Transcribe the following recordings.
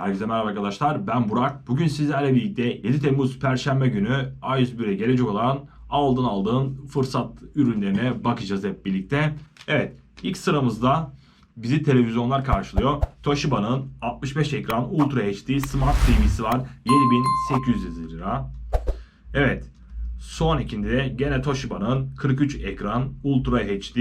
Herkese merhaba arkadaşlar. Ben Burak. Bugün sizlerle birlikte 7 Temmuz Perşembe günü A101'e gelecek olan aldın aldığın fırsat ürünlerine bakacağız hep birlikte. Evet ilk sıramızda bizi televizyonlar karşılıyor. Toshiba'nın 65 ekran Ultra HD Smart TV'si var. 7800 lira. Evet. Son ikinde de gene Toshiba'nın 43 ekran Ultra HD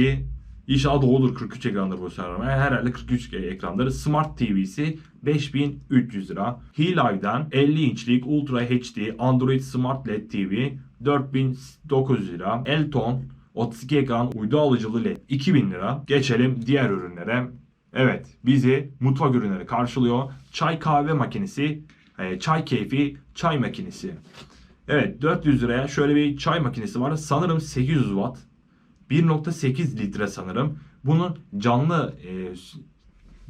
İnşallah doğrudur 43 ekrandır bu sefer. Herhalde 43 ekrandır. Smart TV'si 5300 lira. Hilive'den 50 inçlik Ultra HD Android Smart LED TV 4900 lira. Elton 32 ekran uydu alıcılı LED 2000 lira. Geçelim diğer ürünlere. Evet bizi mutfak ürünleri karşılıyor. Çay kahve makinesi, e, çay keyfi çay makinesi. Evet 400 liraya şöyle bir çay makinesi var. Sanırım 800 watt. 1.8 litre sanırım. Bunun canlı e,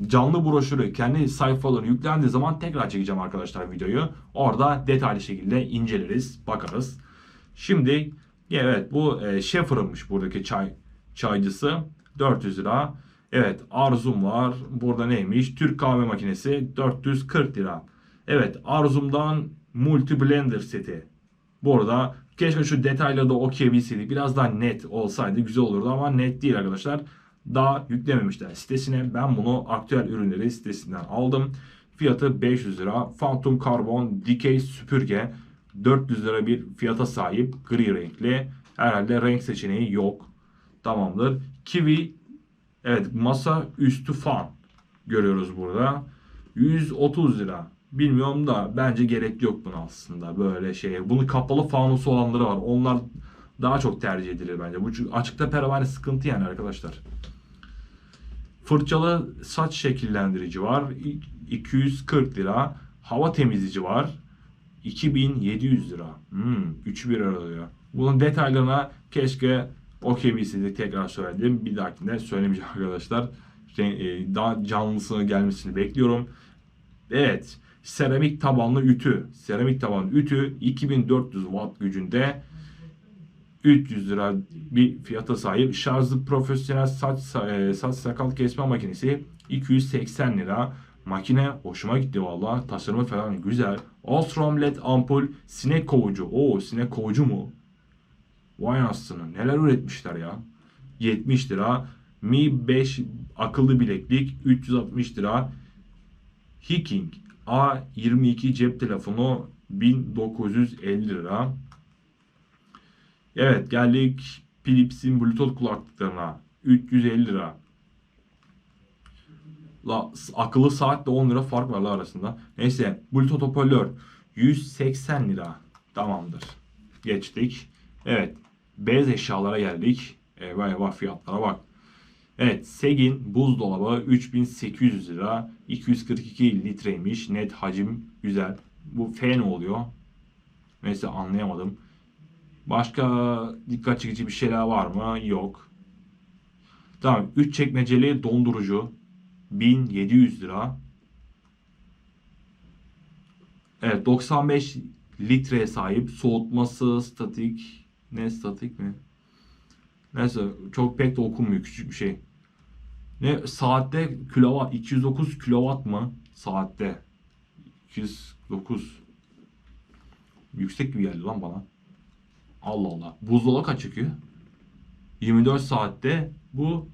canlı broşürü kendi sayfaları yüklendiği zaman tekrar çekeceğim arkadaşlar videoyu. Orada detaylı şekilde inceleriz, bakarız. Şimdi evet bu e, Schaefer'ınmış buradaki çay çaycısı 400 lira. Evet Arzum var. Burada neymiş? Türk kahve makinesi 440 lira. Evet Arzum'dan Multi Blender seti. Bu arada keşke şu detayları da okuyabilseydik. Biraz daha net olsaydı güzel olurdu ama net değil arkadaşlar. Daha yüklememişler sitesine. Ben bunu aktüel ürünleri sitesinden aldım. Fiyatı 500 lira. Phantom Carbon dikey süpürge 400 lira bir fiyata sahip. Gri renkli. Herhalde renk seçeneği yok. Tamamdır. Kiwi evet masa üstü fan görüyoruz burada. 130 lira. Bilmiyorum da bence gerek yok buna aslında böyle şey. Bunun kapalı fanusu olanları var. Onlar daha çok tercih edilir bence. Bu açıkta pervane sıkıntı yani arkadaşlar. Fırçalı saç şekillendirici var. 240 lira. Hava temizleyici var. 2700 lira. Hmm, 3'ü bir aralıyor. Bunun detaylarına keşke okuyabilseydik tekrar söyledim. Bir dahakinde söylemeyeceğim arkadaşlar. E, Daha canlısına gelmesini bekliyorum. Evet. Seramik tabanlı ütü. Seramik tabanlı ütü 2400 watt gücünde 300 lira bir fiyata sahip. Şarjlı profesyonel saç, e, saç sakal kesme makinesi 280 lira. Makine hoşuma gitti valla. Tasarımı falan güzel. Ostrom LED ampul sinek kovucu. Oo sinek kovucu mu? Vay anasını neler üretmişler ya. 70 lira. Mi 5 akıllı bileklik 360 lira. Hicking A22 cep telefonu 1950 lira. Evet geldik Philips'in Bluetooth kulaklıklarına 350 lira. La, akıllı saatle 10 lira fark var arasında. Neyse Bluetooth hoparlör 180 lira. Tamamdır. Geçtik. Evet. Beyaz eşyalara geldik. Eyvah eyvah fiyatlara bak. Evet Segin buzdolabı 3800 lira 242 litreymiş net hacim güzel. Bu F ne oluyor? Neyse anlayamadım. Başka dikkat çekici bir şeyler var mı? Yok. Tamam 3 çekmeceli dondurucu 1700 lira. Evet 95 litreye sahip soğutması statik ne statik mi? Neyse çok pek de okunmuyor küçük bir şey. Ne saatte kilowatt 209 kilowatt mı saatte? 209 yüksek gibi geldi lan bana. Allah Allah. Buzdolabı kaç çıkıyor? 24 saatte bu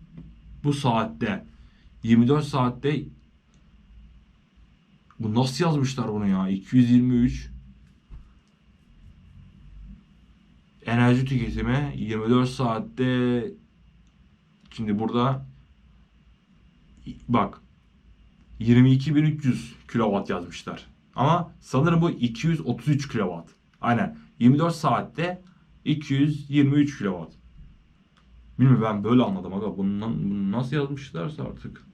bu saatte 24 saatte bu nasıl yazmışlar bunu ya? 223 enerji tüketimi 24 saatte şimdi burada bak 22.300 kilowatt yazmışlar. Ama sanırım bu 233 kilowatt. Aynen. 24 saatte 223 kilowatt. Bilmiyorum ben böyle anladım aga. Bundan, bunu nasıl yazmışlarsa artık.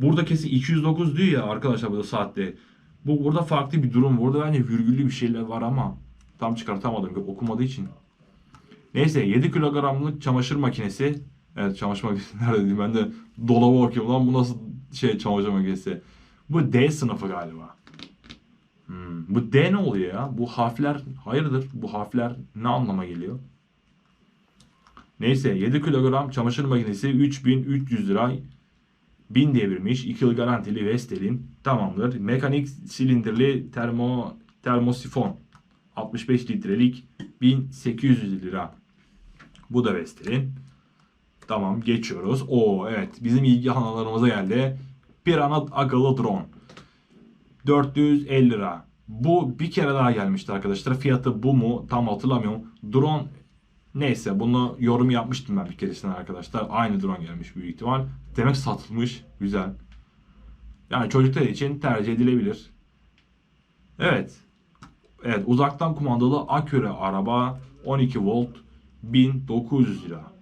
Burada kesin 209 diyor ya arkadaşlar burada saatte. Bu burada farklı bir durum. Burada bence virgüllü bir şeyler var ama tam çıkartamadım okumadığı için. Neyse 7 kilogramlık çamaşır makinesi. Evet çamaşır makinesi nerede diyeyim ben de dolaba bakıyorum lan bu nasıl şey çamaşır makinesi. Bu D sınıfı galiba. Hmm, bu D ne oluyor ya? Bu harfler hayırdır? Bu harfler ne anlama geliyor? Neyse 7 kilogram çamaşır makinesi 3300 lira. 1000 devirmiş. 2 yıl garantili Vestel'in. Tamamdır. Mekanik silindirli termo termosifon. 65 litrelik 1800 lira. Bu da Vestel'in. Tamam geçiyoruz. Oo evet bizim ilgi hanalarımıza geldi. Pirana akıllı drone. 450 lira. Bu bir kere daha gelmişti arkadaşlar. Fiyatı bu mu tam hatırlamıyorum. Drone neyse bunu yorum yapmıştım ben bir keresinde arkadaşlar. Aynı drone gelmiş büyük ihtimal. Demek satılmış. Güzel. Yani çocuklar için tercih edilebilir. Evet. Evet uzaktan kumandalı Acura araba 12 volt 1900 lira.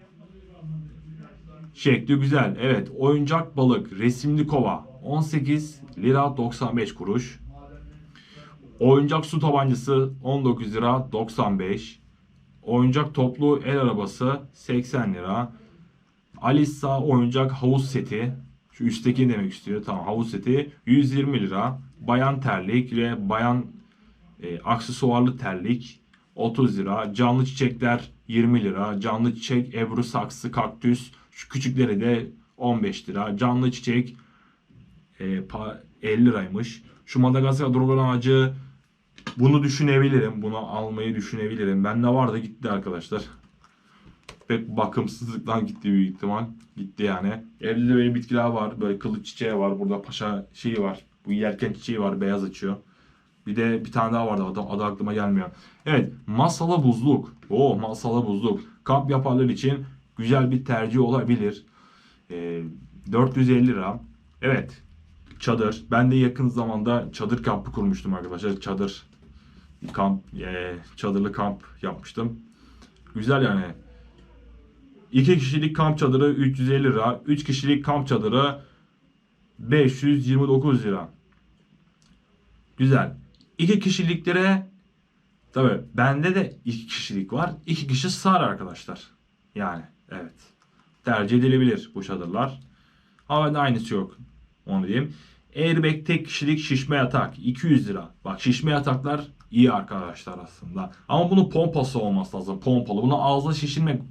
Şekli güzel. Evet oyuncak balık resimli kova 18 lira 95 kuruş. Oyuncak su tabancası 19 lira 95. Oyuncak toplu el arabası 80 lira. Alissa oyuncak havuz seti. Şu üstteki demek istiyor. Tamam havuz seti 120 lira. Bayan terlik ve bayan e, aksesuarlı terlik 30 lira. Canlı çiçekler 20 lira. Canlı çiçek ebru saksı kaktüs. Şu küçükleri de 15 lira. Canlı çiçek e, pa- 50 liraymış. Şu Madagaskar drogon ağacı bunu düşünebilirim. Bunu almayı düşünebilirim. Bende vardı gitti arkadaşlar. Pek bakımsızlıktan gitti büyük ihtimal. Gitti yani. Evde de böyle bitkiler var. Böyle kılıç çiçeği var. Burada paşa şeyi var. Bu yerken çiçeği var. Beyaz açıyor. Bir de bir tane daha vardı. Adı, adı aklıma gelmiyor. Evet. Masalı buzluk. Oo masalı buzluk. Kamp yaparlar için güzel bir tercih olabilir. Ee, 450 lira. Evet. Çadır. Ben de yakın zamanda çadır kampı kurmuştum arkadaşlar. Çadır kamp, e, çadırlı kamp yapmıştım. Güzel yani. 2 kişilik kamp çadırı 350 lira. 3 kişilik kamp çadırı 529 lira. Güzel. 2 kişiliklere tabi bende de 2 kişilik var. 2 kişi sığar arkadaşlar. Yani evet. Tercih edilebilir bu çadırlar. Ama aynısı yok. Onu diyeyim. Airbag tek kişilik şişme yatak 200 lira. Bak şişme yataklar iyi arkadaşlar aslında. Ama bunun pompası olması lazım. Pompalı. Bunu ağızla şişirmek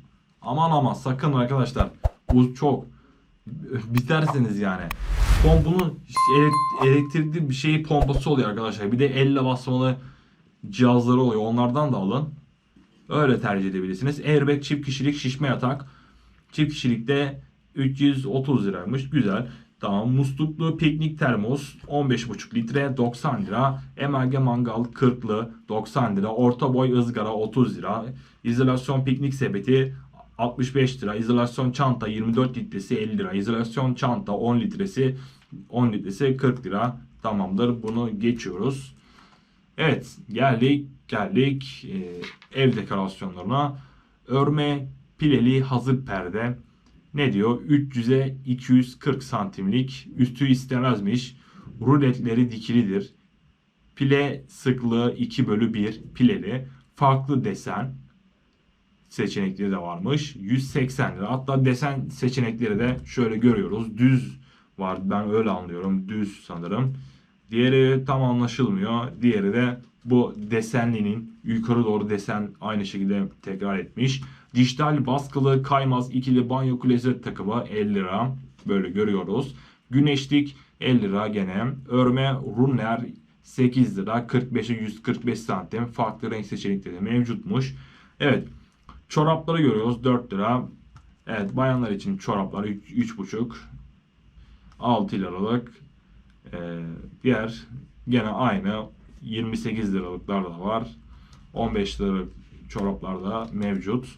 aman aman sakın arkadaşlar. Bu çok bitersiniz yani. Pom bunun elek- elektrikli bir şey pompası oluyor arkadaşlar. Bir de elle basmalı cihazları oluyor. Onlardan da alın. Öyle tercih edebilirsiniz. Airbag çift kişilik şişme yatak. Çift kişilikte 330 liraymış. Güzel. Tamam. Musluklu piknik termos 15,5 litre 90 lira. Emerge mangal 40'lı 90 lira. Orta boy ızgara 30 lira. İzolasyon piknik sepeti 65 lira. İzolasyon çanta 24 litresi 50 lira. İzolasyon çanta 10 litresi 10 litresi 40 lira. Tamamdır. Bunu geçiyoruz. Evet geldik geldik e, ev dekorasyonlarına. Örme pileli hazır perde. Ne diyor? 300'e 240 santimlik. Üstü istemezmiş. Ruletleri dikilidir. Pile sıklığı 2 bölü 1 pileli. Farklı desen seçenekleri de varmış. 180 lira. Hatta desen seçenekleri de şöyle görüyoruz. Düz var. Ben öyle anlıyorum. Düz sanırım. Diğeri tam anlaşılmıyor. Diğeri de bu desenlinin yukarı doğru desen aynı şekilde tekrar etmiş. Dijital baskılı kaymaz ikili banyo klozet takımı 50 lira. Böyle görüyoruz. Güneşlik 50 lira gene. Örme runner 8 lira 45'e 145 santim. Farklı renk seçenekleri mevcutmuş. Evet. Çorapları görüyoruz 4 lira. Evet bayanlar için çoraplar 3,5 6 liralık. Ee, diğer gene aynı 28 liralıklar da var. 15 liralık çoraplar da mevcut.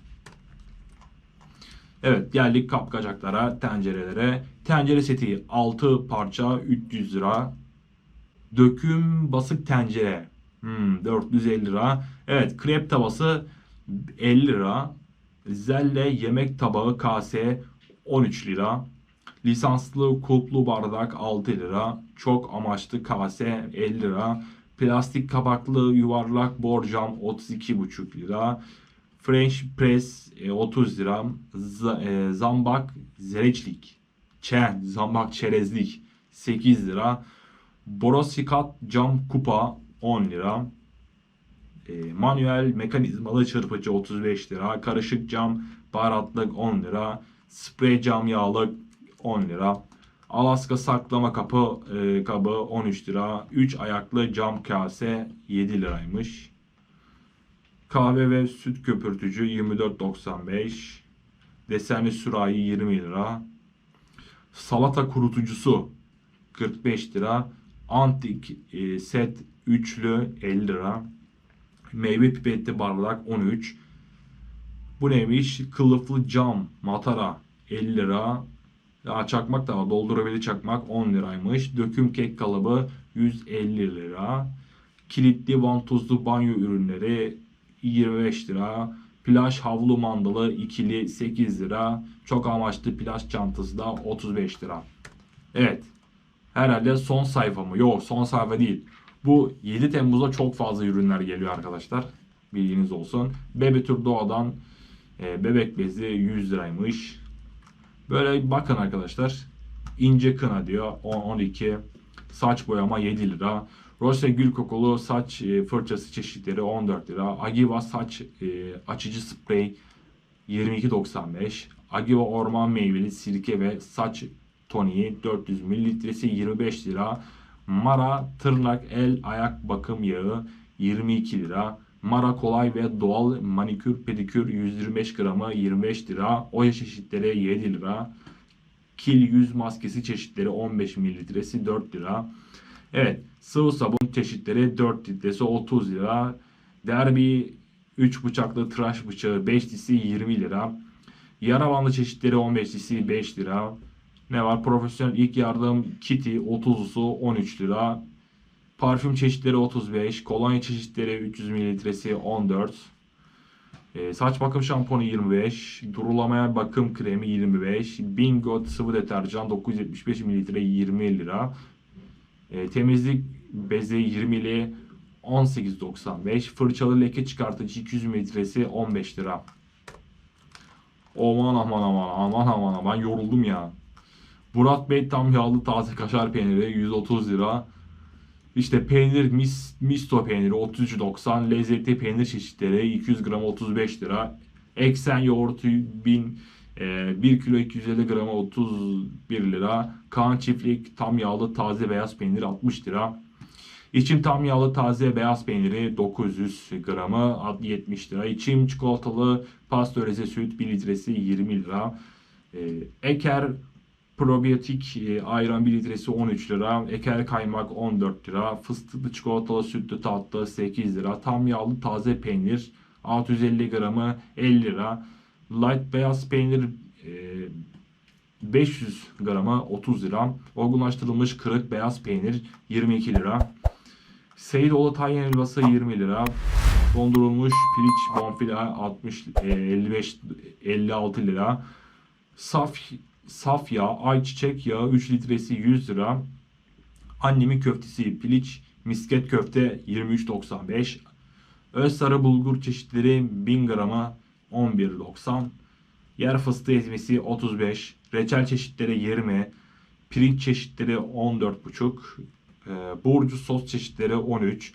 Evet geldik kapkacaklara, tencerelere. Tencere seti 6 parça 300 lira. Döküm basık tencere hmm, 450 lira. Evet krep tavası 50 lira. Zelle yemek tabağı kase 13 lira. Lisanslı kulplu bardak 6 lira. Çok amaçlı kase 50 lira. Plastik kapaklı yuvarlak borcam 32,5 lira. French press e, 30 lira. Z- e, zambak zereçlik. Çen, zambak çerezlik 8 lira. Borosikat cam kupa 10 lira. E, manuel mekanizmalı çırpıcı 35 lira. Karışık cam baharatlık 10 lira. Sprey cam yağlık 10 lira. Alaska saklama kapı e, kabı 13 lira. 3 ayaklı cam kase 7 liraymış. Kahve ve süt köpürtücü 24.95. Desenli sürahi 20 lira. Salata kurutucusu 45 lira. Antik e, set üçlü 50 lira. Meyve pipetli bardak 13. Bu neymiş? Kılıflı cam matara 50 lira. Ya çakmak da var. Doldurabilir çakmak 10 liraymış. Döküm kek kalıbı 150 lira. Kilitli vantuzlu banyo ürünleri 25 lira. Plaj havlu mandalı ikili 8 lira. Çok amaçlı plaj çantası da 35 lira. Evet. Herhalde son sayfa mı? Yok son sayfa değil. Bu 7 Temmuz'da çok fazla ürünler geliyor arkadaşlar. Bilginiz olsun. Bebetür Doğa'dan e, bebek bezi 100 liraymış. Böyle bakın arkadaşlar. İnce kına diyor 10 12. Saç boyama 7 lira. Rose gül kokulu saç e, fırçası çeşitleri 14 lira. Agiva saç e, açıcı sprey 22.95. Agiva orman meyveli sirke ve saç toniği 400 mililitresi 25 lira. Mara tırnak el ayak bakım yağı 22 lira. Mara kolay ve doğal manikür pedikür 125 gramı 25 lira. Oya çeşitleri 7 lira. Kil yüz maskesi çeşitleri 15 mililitresi 4 lira. Evet sıvı sabun çeşitleri 4 litresi 30 lira. Derby 3 bıçaklı tıraş bıçağı 5 lisi 20 lira. Yara bandı çeşitleri 15 lisi 5 lira. Ne var? Profesyonel ilk yardım kiti 30'lusu 13 lira. Parfüm çeşitleri 35. Kolonya çeşitleri 300 mililitresi 14. E, saç bakım şampuanı 25. Durulamaya bakım kremi 25. Bingo sıvı deterjan 975 mililitre 20 lira. E, temizlik bezi 20'li 18.95. Fırçalı leke çıkartıcı 200 mililitresi 15 lira. Aman aman aman aman aman aman yoruldum ya. Murat Bey tam yağlı taze kaşar peyniri 130 lira. İşte peynir mis, misto peyniri 33.90. Lezzetli peynir çeşitleri 200 gram 35 lira. Eksen yoğurtu 1000 e, 1 kilo 250 gram 31 lira. Kaan çiftlik tam yağlı taze beyaz peynir 60 lira. İçim tam yağlı taze beyaz peyniri 900 gramı 70 lira. İçim çikolatalı pastörize süt 1 litresi 20 lira. E, Eker probiyotik e, ayran 1 litresi 13 lira. Eker kaymak 14 lira. Fıstıklı çikolatalı sütlü tatlı 8 lira. Tam yağlı taze peynir 650 gramı 50 lira. Light beyaz peynir e, 500 gramı 30 lira. Olgunlaştırılmış kırık beyaz peynir 22 lira. Seyidoğlu tayin helvası 20 lira. Dondurulmuş piliç bonfile 60 e, 55 56 lira. Saf saf yağ, ayçiçek yağı 3 litresi 100 lira. Annemin köftesi piliç, misket köfte 23.95. Öz sarı bulgur çeşitleri 1000 grama 11.90. Yer fıstığı ezmesi 35. Reçel çeşitleri 20. Pirinç çeşitleri 14.5. E, burcu sos çeşitleri 13.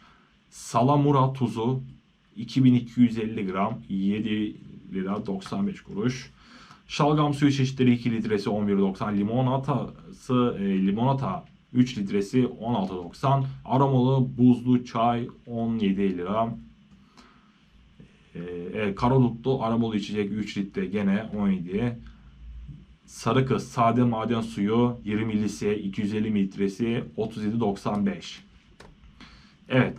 Salamura tuzu 2250 gram 7 lira 95 kuruş. Şalgam suyu çeşitleri 2 litresi 11.90. Limonatası e, limonata 3 litresi 16.90. Aromalı buzlu çay 17 lira. E, evet, karadutlu aromalı içecek 3 litre gene 17. Sarı kız sade maden suyu 20 lise 250 mililitresi 37.95. Evet.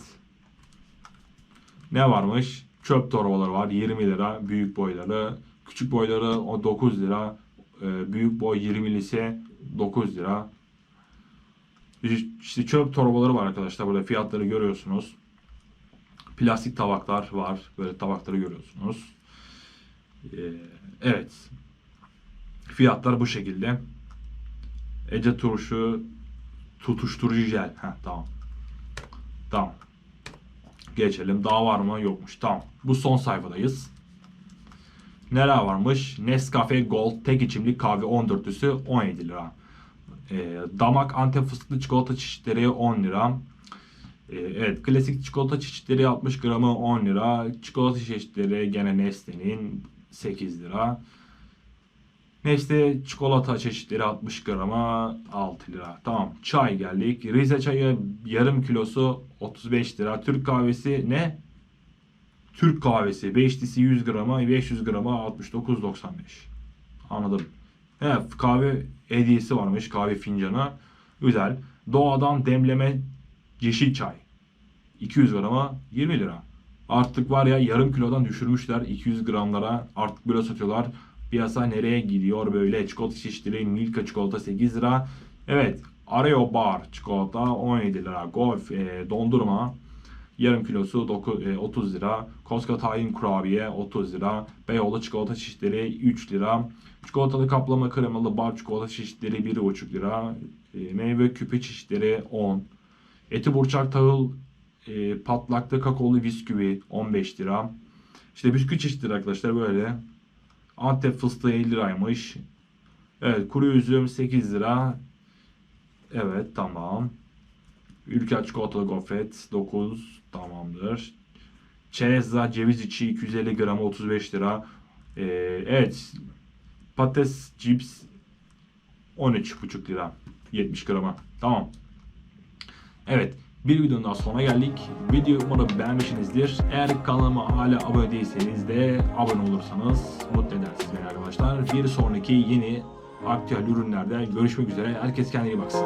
Ne varmış? Çöp torbaları var 20 lira büyük boyları. Küçük boyları o 9 lira. e, Büyük boy 20 lise 9 lira. İşte çöp torbaları var arkadaşlar. Burada fiyatları görüyorsunuz. Plastik tabaklar var. Böyle tabakları görüyorsunuz. E, Evet. Fiyatlar bu şekilde. Ece turşu tutuşturucu jel. Heh, tamam. Tamam. Geçelim. Daha var mı? Yokmuş. Tamam. Bu son sayfadayız. Neler varmış? Nescafe Gold tek içimlik kahve 14'lüsü 17 lira. Ee, damak antep fıstıklı çikolata çeşitleri 10 lira. Ee, evet klasik çikolata çeşitleri 60 gramı 10 lira. Çikolata çeşitleri gene Nestle'nin 8 lira. Nestle çikolata çeşitleri 60 grama 6 lira. Tamam. Çay geldik. Rize çayı yarım kilosu 35 lira. Türk kahvesi ne? Türk kahvesi 5'lisi 100 grama 500 grama 69.95. Anladım. Evet kahve hediyesi varmış kahve fincanı. Güzel. Doğadan demleme yeşil çay. 200 grama 20 lira. Artık var ya yarım kilodan düşürmüşler 200 gramlara artık böyle satıyorlar. Piyasa nereye gidiyor böyle çikolata çeşitleri Milka çikolata 8 lira. Evet Areo Bar çikolata 17 lira. Golf e, dondurma yarım kilosu doku- e, 30 lira. Koska tahin kurabiye 30 lira. Beyoğlu çikolata çeşitleri 3 lira. Çikolatalı kaplama kremalı bar çikolata çeşitleri 1,5 lira. E, meyve küpe çeşitleri 10. Eti burçak tahıl e, patlaklı kakaolu bisküvi 15 lira. İşte bisküvi çeşitleri arkadaşlar böyle. Antep fıstığı 50 liraymış. Evet kuru üzüm 8 lira. Evet tamam. Ülker çikolatalı gofret 9 tamamdır. Çerezza ceviz içi 250 gram 35 lira. Ee, evet patates cips 13,5 lira 70 grama. Tamam. Evet. Bir videonun daha sonuna geldik. Videoyu umarım beğenmişsinizdir. Eğer kanalıma hala abone değilseniz de abone olursanız mutlu edersiniz beni arkadaşlar. Bir sonraki yeni aktüel ürünlerde görüşmek üzere. Herkes kendine iyi baksın.